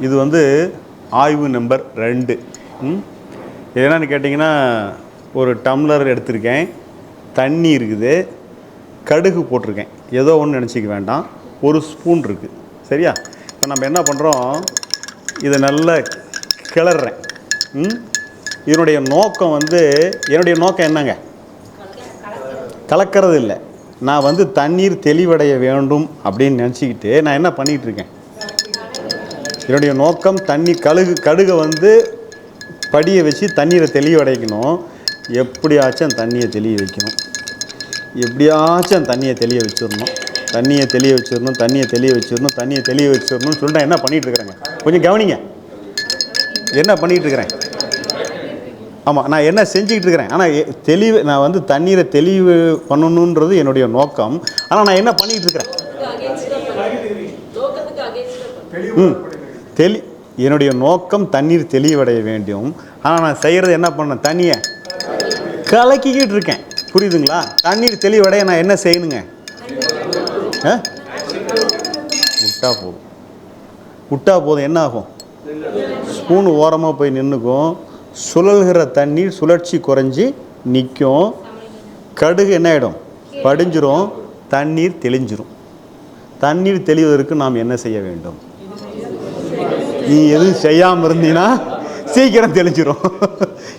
இது வந்து ஆய்வு நம்பர் ரெண்டு. ம்? கேட்டிங்கன்னா ஒரு டம்ளர் எடுத்திருக்கேன். தண்ணி இருக்குது. கடுகு போட்டிருக்கேன். ஏதோ ஒன்று நினச்சிக்க வேண்டாம். ஒரு ஸ்பூன் இருக்குது சரியா? இப்போ நம்ம என்ன பண்ணுறோம் இதை நல்லா கிளறேன் ம்? இதனுடைய நோக்கம் வந்து என்னுடைய நோக்கம் என்னங்க? கலக்கிறது இல்லை. நான் வந்து தண்ணீர் தெளிவடைய வேண்டும் அப்படின்னு நினச்சிக்கிட்டு நான் என்ன பண்ணிகிட்டு இருக்கேன்? என்னுடைய நோக்கம் தண்ணி கழுகு கடுகை வந்து படியை வச்சு தண்ணீரை தெளிவடைக்கணும். எப்படியாச்சும் தண்ணியை தெளிய வைக்கணும். எப்படியாச்சும் தண்ணியை தெளிய வச்சிடணும். தண்ணியை தெளிய வச்சிடணும் தண்ணியை தெளிய வச்சிடணும் தண்ணியை தெளிய வச்சிடணும்னு சொல்லிட்டு என்ன பண்ணிகிட்டு இருக்கிறேங்க? கொஞ்சம் கவனிங்க. என்ன பண்ணிகிட்டு இருக்கிறேன்? ஆமாம் நான் என்ன செஞ்சுக்கிட்டு இருக்கிறேன்? ஆனால் தெளிவு நான் வந்து தண்ணீரை தெளிவு பண்ணணுன்றது என்னுடைய நோக்கம். ஆனால் நான் என்ன பண்ணிக்கிட்டு இருக்கிறேன்? ம். தெளி என்னுடைய நோக்கம் தண்ணீர் தெளிவடைய வேண்டும். ஆனால் நான் செய்கிறது என்ன பண்ணேன் தண்ணியை கலக்கிக்கிட்டு இருக்கேன். புரியுதுங்களா? தண்ணீர் தெளிவடைய நான் என்ன செய்யணுங்க? ஆ? விட்டா போதும். விட்டா போதும். என்ன ஆகும்? ஸ்பூன் ஓரமாக போய் நின்றுக்கும் சுழல்கிற தண்ணீர் சுழற்சி குறைஞ்சி நிற்கும் கடுகு என்ன ஆகிடும் படிஞ்சிரும். தண்ணீர் தெளிஞ்சிரும். தண்ணீர் தெளிவதற்கு நாம் என்ன செய்ய வேண்டும்? நீ எதுவும் செய்யாமல் இருந்தீன்னா சீக்கிரம் தெளிஞ்சிடும்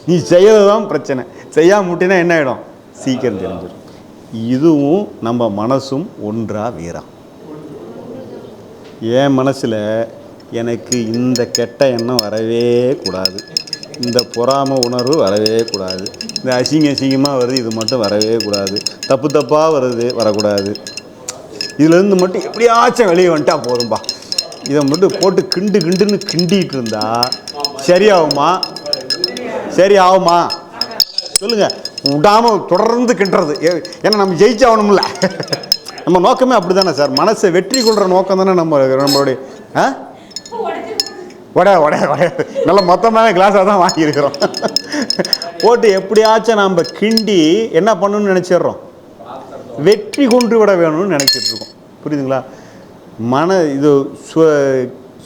நீ செய்யறது தான் பிரச்சனை. செய்யாமல் விட்டினா என்ன ஆகிடும் சீக்கிரம் தெளிஞ்சிடும் இதுவும் நம்ம மனசும் ஒன்றா வீரா என் மனசில் எனக்கு இந்த கெட்ட எண்ணம் வரவே கூடாது. இந்த பொறாம உணர்வு வரவே கூடாது. இந்த அசிங்க அசிங்கமாக வருது இது மட்டும் வரவே கூடாது. தப்பு தப்பாக வருது வரக்கூடாது. இதுலேருந்து மட்டும் எப்படியாச்சும் வெளியே வந்துட்டா போதும்பா. இதை மட்டும் போட்டு கிண்டு கிண்டுன்னு கிண்டிட்டு இருந்தா சரியாகுமா? சரி ஆகுமா சொல்லுங்க. விடாம தொடர்ந்து கிண்டுறது. ஏ- ஏன்னா நம்ம ஜெயிச்சாகணும்ல. நம்ம நோக்கமே அப்படி தானே சார். மனசை வெற்றி கொள்கிற நோக்கம் தானே நம்ம நம்மளுடைய ஆ? வட வட வட. நல்ல மொத்தமான கிளாஸாக தான் வாங்கியிருக்கிறோம். போட்டு எப்படியாச்சும் நம்ம கிண்டி என்ன பண்ணணும்னு நினச்சிடுறோம்? வெற்றி கொண்டு விட வேணும்னு நினச்சிட்ருக்கோம் புரியுதுங்களா? மன இது சு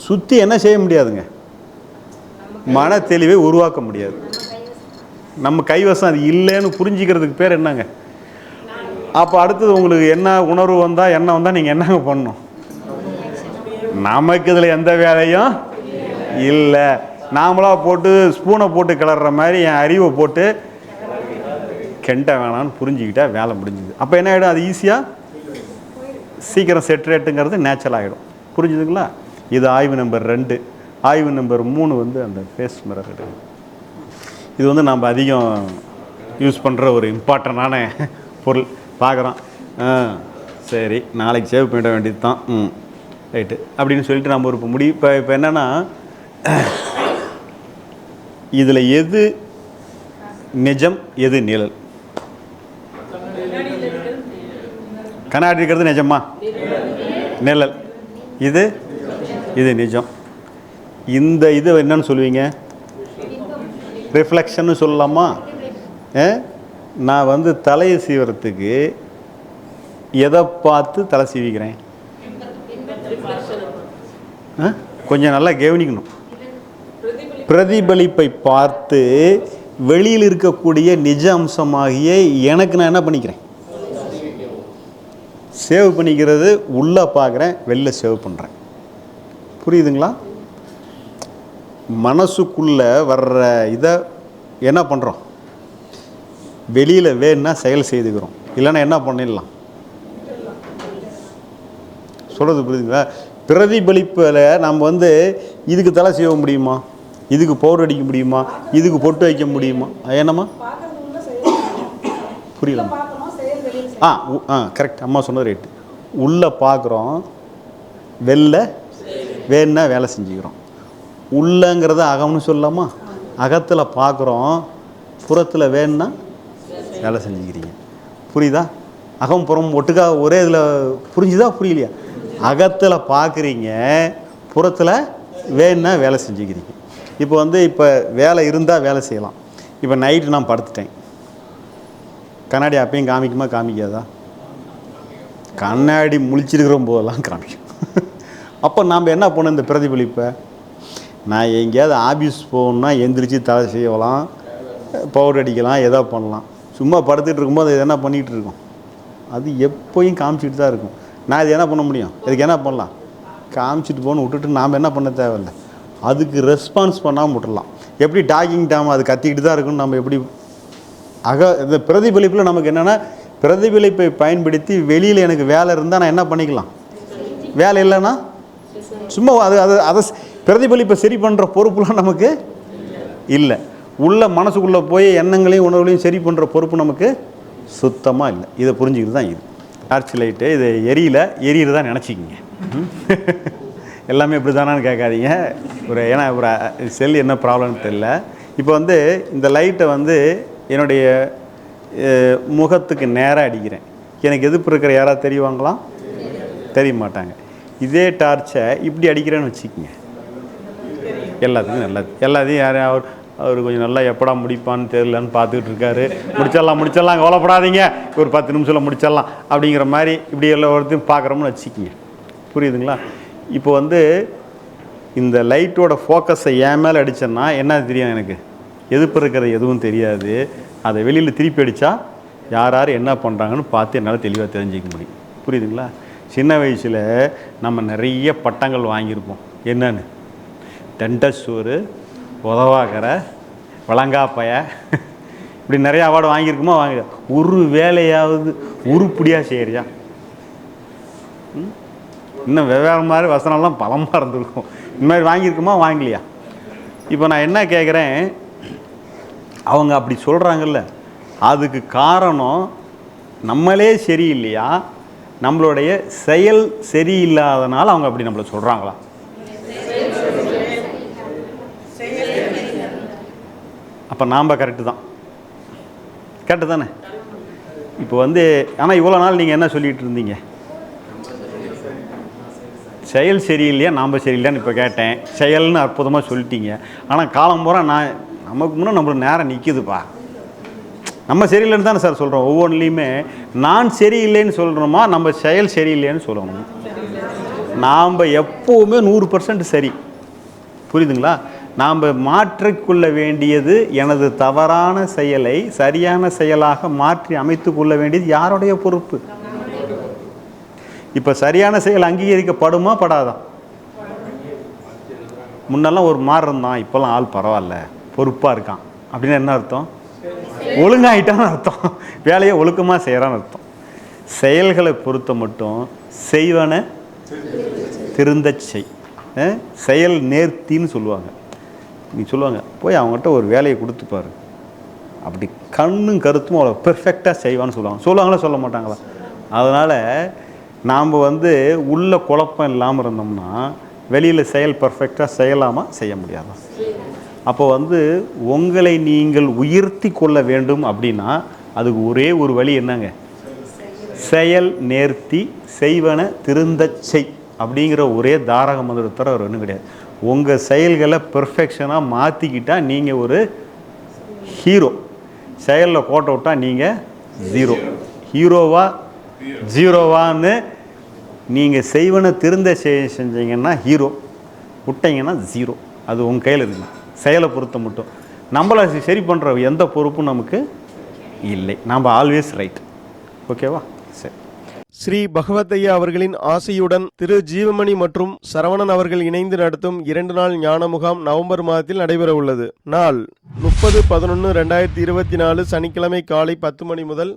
சுற்றி என்ன செய்ய முடியாதுங்க. மன தெளிவை உருவாக்க முடியாது. நம்ம கைவசம் அது இல்லைன்னு புரிஞ்சிக்கிறதுக்கு பேர் என்னங்க? அப்போ அடுத்தது உங்களுக்கு என்ன உணர்வு வந்தால் என்ன வந்தால் நீங்கள் என்னங்க பண்ணணும்? நமக்கு இதில் எந்த வேலையும் இல்லை. நாமளாக போட்டு ஸ்பூனை போட்டு கிளற மாதிரி என் அறிவை போட்டு கெண்ட வேணாம்னு புரிஞ்சுக்கிட்டா வேலை முடிஞ்சுது. அப்போ என்ன ஆகிடும் அது ஈஸியாக சீக்கிரம் செட்ரேட்டுங்கிறது நேச்சுரல் ஆகிடும் புரிஞ்சுதுங்களா? இது ஆய்வு நம்பர் ரெண்டு. ஆய்வு நம்பர் மூணு வந்து அந்த ஃபேஸ் மிரர் எடுக்கும் இது வந்து நம்ம அதிகம் யூஸ் பண்ணுற ஒரு இம்பார்ட்டண்டான பொருள். பார்க்குறோம். ஆ சரி. நாளைக்கு சேவ் பண்ணிட வேண்டியது தான் ம். ரைட்டு அப்படின்னு சொல்லிட்டு நம்ம ஒரு இப்போ முடி இப்போ இப்போ என்னென்னா இதில் எது நிஜம் எது நிழல்? கண்ணாடி இருக்கிறது நிஜமா? நிழல். இது? இது நிஜம். இந்த இது என்னன்னு சொல்லுவீங்க? ரிஃப்ளெக்ஷன்னு சொல்லலாமா? நான் வந்து தலையை சீவறதுக்கு எதை பார்த்து தலை சீவிக்கிறேன்? ஆ? கொஞ்சம் நல்லா கவனிக்கணும். பிரதிபலிப்பை பார்த்து வெளியில் இருக்கக்கூடிய நிஜ அம்சமாகிய எனக்கு நான் என்ன பண்ணிக்கிறேன்? சேவ் பண்ணிக்கிறது உள்ளே பார்க்குறேன் வெளில சேவ் பண்ணுறேன். புரியுதுங்களா? மனசுக்குள்ளே வர்ற இதை என்ன பண்ணுறோம்? வெளியில் வேணுன்னா செயல் செய்துக்கிறோம். இல்லைன்னா என்ன பண்ணிடலாம்? சொல்கிறது புரியுதுங்களா? பிரதிபலிப்பில் நம்ம வந்து இதுக்கு தலை செய்ய முடியுமா? இதுக்கு பவுடர் அடிக்க முடியுமா? இதுக்கு பொட்டு வைக்க முடியுமா? என்னம்மா? புரியலம்மா. ஆ உ- ஆ கரெக்ட் அம்மா சொன்னது ரைட்டு உள்ளே பார்க்குறோம் வெளில வேணுன்னா வேலை செஞ்சுக்கிறோம். உள்ளங்கிறத அகம்னு சொல்லலாமா? அகத்தில் பார்க்குறோம் புறத்தில் வேணுன்னா வேலை செஞ்சுக்கிறீங்க. புரியுதா? அகம் புறம் ஒட்டுக்கா ஒரே இதில் புரிஞ்சுதா புரியலையா? அகத்தில் பார்க்குறீங்க புறத்தில் வேணுன்னா வேலை செஞ்சுக்கிறீங்க. இப்போ வந்து இப்போ வேலை இருந்தால் வேலை செய்யலாம். இப்போ நைட்டு நான் படுத்துட்டேன். கண்ணாடி அப்பயும் காமிக்குமா? காமிக்காதா? கண்ணாடி முழிச்சிருக்கிற போதெல்லாம் காமிக்கும். அப்போ நாம் என்ன பண்ணோம் இந்த பிரதிபலிப்பை? நான் எங்கேயாவது ஆஃபீஸ் போகணுன்னா எந்திரிச்சு தலை செய்யலாம் பவுடர் அடிக்கலாம் ஏதோ பண்ணலாம். சும்மா படுத்துட்டு இருக்கும்போது அது என்ன பண்ணிகிட்டு இருக்கும்? அது எப்போயும் காமிச்சிட்டு தான் இருக்கும். நான் இது என்ன பண்ண முடியும்? இதுக்கு என்ன பண்ணலாம்? காமிச்சிட்டு போகணும் விட்டுட்டு நாம் என்ன பண்ண தேவையில்லை. அதுக்கு ரெஸ்பான்ஸ் பண்ணாமல் விட்டுடலாம் எப்படி டாக்கிங் டாம் அது கத்திக்கிட்டு தான் இருக்குன்னு நம்ம எப்படி அக இந்த பிரதிபலிப்பில் நமக்கு என்னென்னா பிரதிபலிப்பை பயன்படுத்தி வெளியில் எனக்கு வேலை இருந்தால் நான் என்ன பண்ணிக்கலாம்? வேலை இல்லைன்னா? சும்மா அது அது அதை பிரதிபலிப்பை சரி பண்ணுற பொறுப்புலாம் நமக்கு இல்லை. உள்ள மனசுக்குள்ளே போய் எண்ணங்களையும் உணர்வுகளையும் சரி பண்ணுற பொறுப்பு நமக்கு சுத்தமாக இல்லை. இதை புரிஞ்சுக்கிட்டு தான் இது. டார்ச் லைட்டு இது எரியல எரியறதா நினச்சிக்கிங்க. எல்லாமே இப்படி தானான்னு கேட்காதீங்க. ஒரு ஏன்னா ஒரு செல் என்ன ப்ராப்ளம்னு தெரில இப்போ வந்து இந்த லைட்டை வந்து என்னுடைய முகத்துக்கு நேராக அடிக்கிறேன். எனக்கு எதிர்ப்பு இருக்கிற யாராவது தெரியுவாங்களா? தெரிய மாட்டாங்க இதே டார்ச்சை இப்படி அடிக்கிறேன்னு வச்சுக்கோங்க. எல்லாத்துக்கும் நல்லது. எல்லாத்தையும் யாரும் அவர் அவர் கொஞ்சம் நல்லா எப்படா முடிப்பான்னு தெரியலன்னு பார்த்துக்கிட்டு இருக்காரு. முடிச்சிடலாம் முடிச்சிடலாம் கவலைப்படாதீங்க. ஒரு பத்து நிமிஷத்தில் முடிச்சிடலாம். அப்படிங்கிற மாதிரி இப்படி எல்லா ஒருத்தையும் பார்க்குறோம்னு வச்சுக்கிங்க. புரியுதுங்களா? இப்போ வந்து இந்த லைட்டோட ஃபோக்கஸை என் மேலே அடித்தேன்னா என்ன தெரியும் எனக்கு? எதிர்ப்பு இருக்கிறது எதுவும் தெரியாது. அதை வெளியில் திருப்பி அடித்தா யார் யார் என்ன பண்ணுறாங்கன்னு பார்த்து என்னால் தெளிவாக தெரிஞ்சிக்க முடியும். புரியுதுங்களா? சின்ன வயசில் நம்ம நிறைய பட்டங்கள் வாங்கியிருப்போம். என்னன்னு? டென்டஸ்டூரு உதவாக்கரை வளங்காப்பைய. இப்படி நிறைய அவார்டு வாங்கியிருக்குமா வாங்க ஒரு வேலையாவது உருப்படியாக செய்கிறியா ம்? இன்னும் வெவ்வேறு மாதிரி வசனம்லாம் பலமாக இருந்திருக்கும். இந்த மாதிரி வாங்கியிருக்குமா வாங்கலையா? இப்போ நான் என்ன கேட்குறேன் அவங்க அப்படி சொல்கிறாங்கல்ல அதுக்கு காரணம் நம்மளே சரியில்லையா? நம்மளுடைய செயல் சரியில்லாதனால அவங்க அப்படி நம்மளை சொல்கிறாங்களா அப்போ நாம் கரெக்டு தான். கரெக்டு தானே? இப்போ வந்து ஆனால் இவ்வளோ நாள் நீங்கள் என்ன சொல்லிகிட்டு இருந்தீங்க? செயல் சரியில்லையா? நாம் சரியில்லையான்னு இப்போ கேட்டேன். செயல்னு அற்புதமாக சொல்லிட்டீங்க. ஆனால் காலம் பூரா நான் நமக்கு முன்னே நம்மளுக்கு நேரம் நிற்கிதுப்பா நம்ம சரியில்லைன்னு தானே சார் சொல்கிறோம் ஒவ்வொன்றிலையுமே நான் சரியில்லைன்னு சொல்கிறோமா நம்ம செயல் சரியில்லைன்னு சொல்லணும். நாம் எப்போவுமே நூறு பர்சன்ட் சரி. புரியுதுங்களா? நாம் மாற்றிக்கொள்ள வேண்டியது எனது தவறான செயலை சரியான செயலாக மாற்றி அமைத்து கொள்ள வேண்டியது யாருடைய பொறுப்பு? இப்போ சரியான செயல் அங்கீகரிக்கப்படுமா படாதா? முன்னெல்லாம் ஒரு மாறு இருந்தான் இப்போல்லாம் ஆள் பரவாயில்ல. பொறுப்பாக இருக்கான். அப்படின்னு என்ன அர்த்தம்? ஒழுங்காயிட்டான்னு அர்த்தம். வேலையை ஒழுக்கமாக செய்கிறான்னு அர்த்தம். செயல்களை பொறுத்த மட்டும் செய்வன திருந்த செய். செயல் நேர்த்தின்னு சொல்லுவாங்க. நீ சொல்லுவாங்க போய் அவங்ககிட்ட ஒரு வேலையை கொடுத்துப்பாரு அப்படி கண்ணும் கருத்தும் அவ்வளோ பெர்ஃபெக்டாக செய்வான்னு சொல்லுவாங்க. சொல்லுவாங்களா சொல்ல மாட்டாங்களா? அதனால் நாம் வந்து உள்ள குழப்பம் இல்லாமல் இருந்தோம்னா வெளியில் செயல் பர்ஃபெக்டாக செய்யலாமா? செய்ய முடியாதா? அப்போ வந்து உங்களை நீங்கள் உயர்த்தி கொள்ள வேண்டும் அப்படின்னா அதுக்கு ஒரே ஒரு வழி என்னங்க? செயல் நேர்த்தி செய்வன திருந்த செய் அப்படிங்கிற ஒரே தாரக மந்திரத்தோட ஒரு ஒன்றும் கிடையாது. உங்கள் செயல்களை பெர்ஃபெக்ஷனாக மாற்றிக்கிட்டால் நீங்கள் ஒரு ஹீரோ செயலில் கோட்டை விட்டால் நீங்கள் ஜீரோ ஹீரோவா ஜீரோவான்னு நீங்கள் செய்வன திருந்த செய் செஞ்சீங்கன்னா ஹீரோ விட்டீங்கன்னா ஜீரோ அது உங்கள் கையில் இருக்குங்க. செயலை பொறுத்த மட்டும். நம்மளை சரி பண்ணுற எந்த பொறுப்பும் நமக்கு இல்லை. நாம் ஆல்வேஸ் ரைட் ஓகேவா சரி. ஸ்ரீ பகவதையா அவர்களின் ஆசையுடன் திரு ஜீவமணி மற்றும் சரவணன் அவர்கள் இணைந்து நடத்தும் இரண்டு நாள் ஞான முகாம் நவம்பர் மாதத்தில் நடைபெற உள்ளது. நாள் முப்பது பதினொன்று ரெண்டாயிரத்தி இருபத்தி நாலு சனிக்கிழமை காலை பத்து மணி முதல்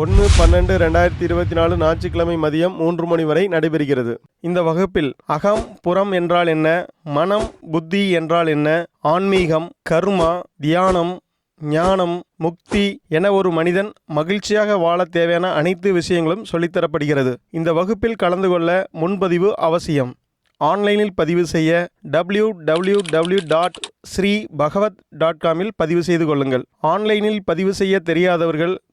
ஒன்று பன்னெண்டு ரெண்டாயிரத்தி இருபத்தி நாலு ஞாயிற்றுக்கிழமை மதியம் மூன்று மணி வரை நடைபெறுகிறது. இந்த வகுப்பில் அகம் புறம் என்றால் என்ன மனம் புத்தி என்றால் என்ன ஆன்மீகம் கர்மா தியானம் ஞானம் முக்தி என ஒரு மனிதன் மகிழ்ச்சியாக வாழ தேவையான அனைத்து விஷயங்களும் சொல்லித்தரப்படுகிறது. இந்த வகுப்பில் கலந்து கொள்ள முன்பதிவு அவசியம். ஆன்லைனில் பதிவு செய்ய W W W dot Shri Bhagavat dot காமில் பதிவு செய்து கொள்ளுங்கள். ஆன்லைனில் பதிவு செய்ய தெரியாதவர்கள்